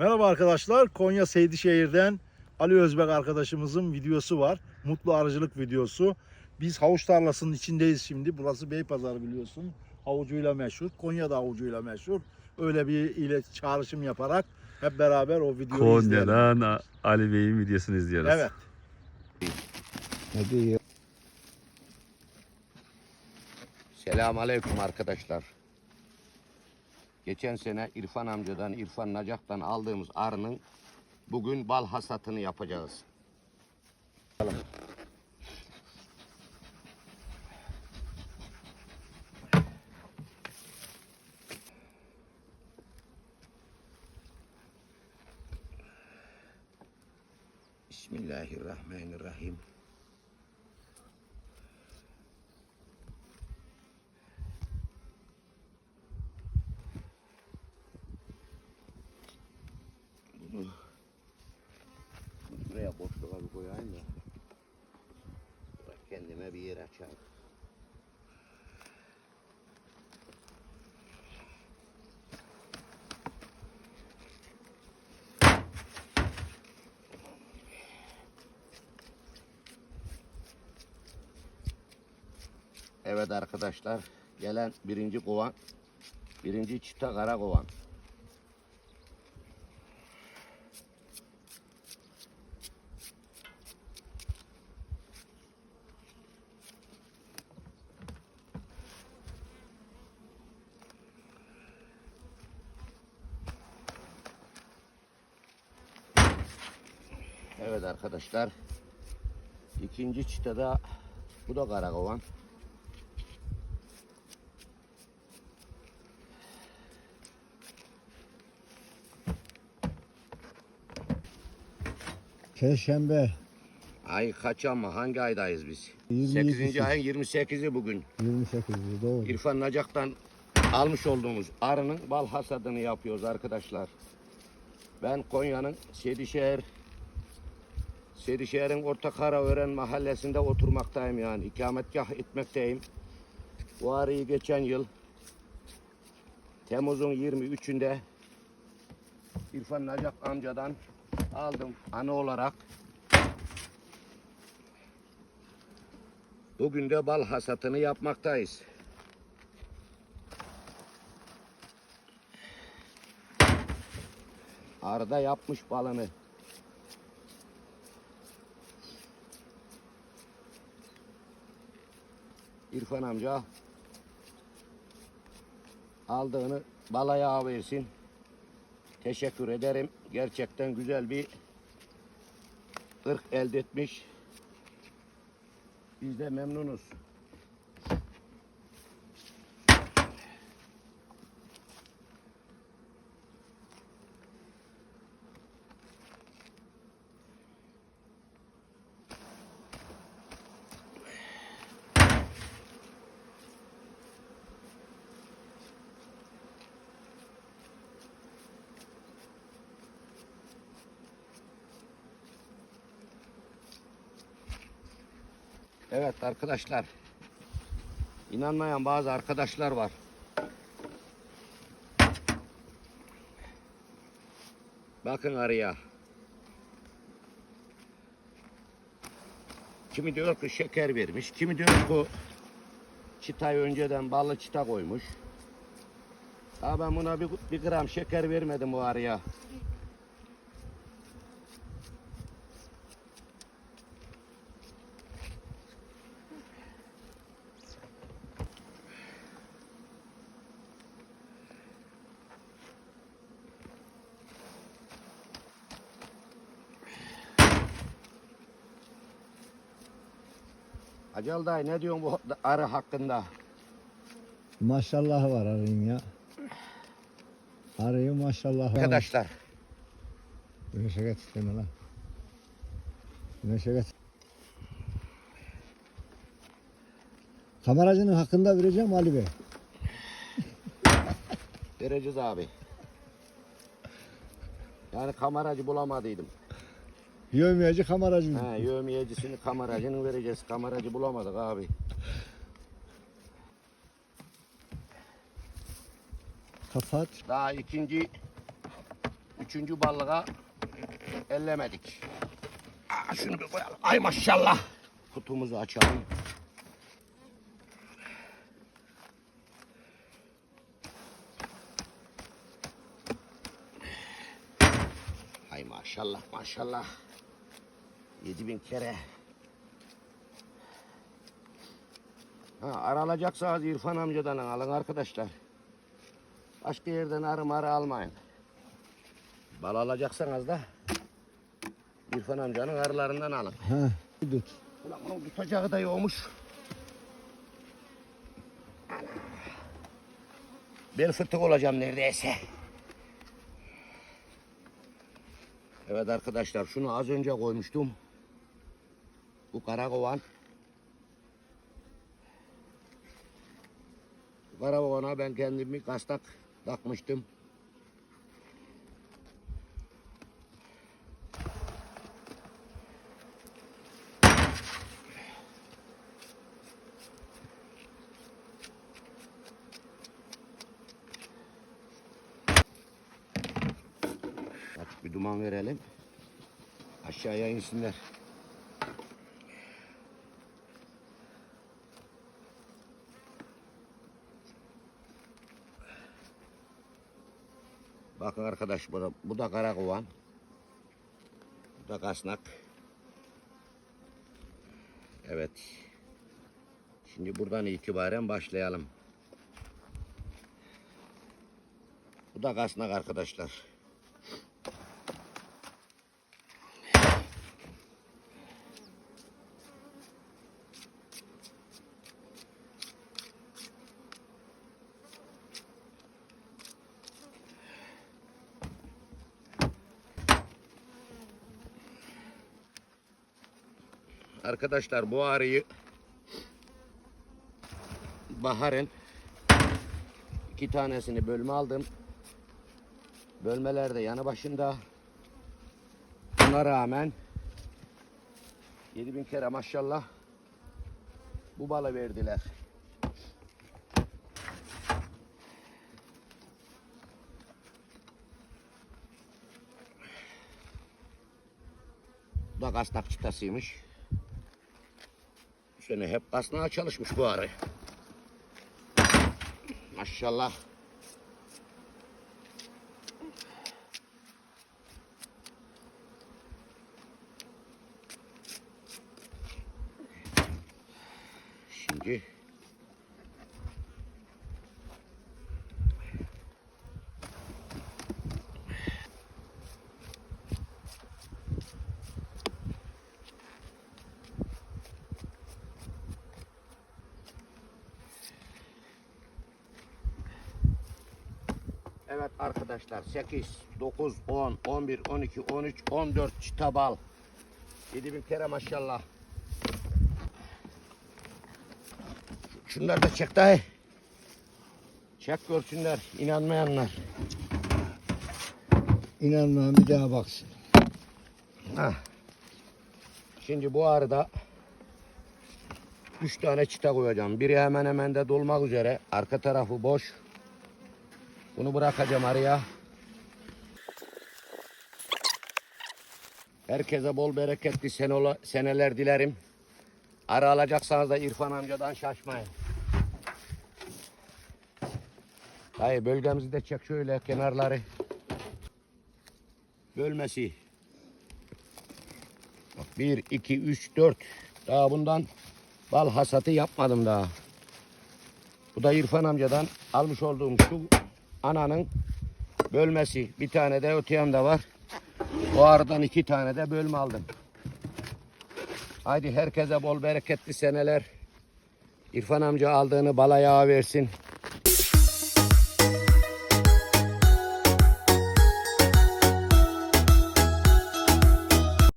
Merhaba arkadaşlar. Konya Seydişehir'den Ali Özbek arkadaşımızın videosu var. Mutlu arıcılık videosu. Biz havuç tarlasının içindeyiz şimdi. Burası Beypazarı biliyorsun. Havucuyla meşhur. Konya'da havucuyla meşhur. Öyle bir ile çağrışım yaparak hep beraber o videoyu izleyelim. Konya'dan Ali Bey'in videosunu izliyoruz. Evet. Hadi Selamun Aleyküm arkadaşlar. Geçen sene İrfan amcadan, İrfan Nacak'tan aldığımız arının bugün bal hasatını yapacağız. Bismillahirrahmanirrahim. Bunu buraya boşluğa bir koyayım da kendime bir yer açayım. Evet arkadaşlar gelen birinci kovan birinci çıta kara kovan. Evet arkadaşlar. ikinci çıtada bu da karakovan. Perşembe Ay kaç ama hangi aydayız biz? 27'si. 8. ayın 28'i bugün. 28 doğru. İrfan Nacak'tan almış olduğumuz arının bal hasadını yapıyoruz arkadaşlar. Ben Konya'nın Sedişehir Sedişehir'in Ortakara Öğren mahallesinde oturmaktayım yani. ikametgah etmekteyim. Bu arıyı geçen yıl Temmuz'un 23'ünde İrfan Nacak amcadan aldım anı olarak. Bugün de bal hasatını yapmaktayız. Arda yapmış balını. İrfan amca aldığını balaya versin. Teşekkür ederim. Gerçekten güzel bir ırk elde etmiş. Biz de memnunuz. Evet arkadaşlar. İnanmayan bazı arkadaşlar var. Bakın araya. Kimi diyor ki şeker vermiş. Kimi diyor ki çıtayı önceden ballı çıta koymuş. Ha ben buna bir, bir gram şeker vermedim bu araya. Acal dayı ne diyorsun bu arı hakkında? Maşallah var arayın ya. Arayın maşallah var. Arkadaşlar Güneşe getirdim lan. Güneşe getir. Kameracının hakkında vereceğim Ali Bey. vereceğiz abi. Yani kameracı bulamadıydım. Yövmeyeci kameracı. Ha, yövmiyecisini kameracının vereceğiz. Kameracı bulamadık abi. Kapat. Daha ikinci üçüncü balığa ellemedik. Aa, şunu bir koyalım. Ay maşallah. Kutumuzu açalım. Ay maşallah maşallah. Yedi bin kere. Ha, aralacaksanız İrfan amcadan alın arkadaşlar. Başka yerden arı marı almayın. Bal alacaksanız da İrfan amcanın arılarından alın. Ha, tut. Ulan bunun tutacağı da yokmuş. Bel fıtık olacağım neredeyse. Evet arkadaşlar şunu az önce koymuştum. Bu karakovan. Bu karakovana ben kendimi kastak takmıştım. Açık bir duman verelim. Aşağıya insinler. Bakın arkadaş bu da, bu da karakovan. Bu da kasnak. Evet. Şimdi buradan itibaren başlayalım. Bu da kasnak arkadaşlar. Arkadaşlar bu arıyı Bahar'ın iki tanesini bölme aldım. Bölmeler de yanı başında. Buna rağmen 7000 kere maşallah bu balı verdiler. Bu da kasnak çıtasıymış. Sene hep kasnağa çalışmış bu arı. Maşallah. Şimdi Evet arkadaşlar 8, 9, 10, 11, 12, 13, 14 çıta bal. 7000 kere maşallah. Şunları da çek dayı. Çek görsünler inanmayanlar. İnanmayan bir daha baksın. Hah. Şimdi bu arada 3 tane çıta koyacağım. Biri hemen hemen de dolmak üzere. Arka tarafı boş. Bunu bırakacağım araya. Herkese bol bereketli seneler dilerim. Arı alacaksanız da İrfan amcadan şaşmayın. Dayı bölgemizi de çek şöyle kenarları. Bölmesi. Bak 1, 2, 3, 4. Daha bundan bal hasatı yapmadım daha. Bu da İrfan amcadan almış olduğum şu ananın bölmesi. Bir tane de öte yanda var. O aradan iki tane de bölme aldım. Haydi herkese bol bereketli seneler. İrfan amca aldığını bala yağı versin.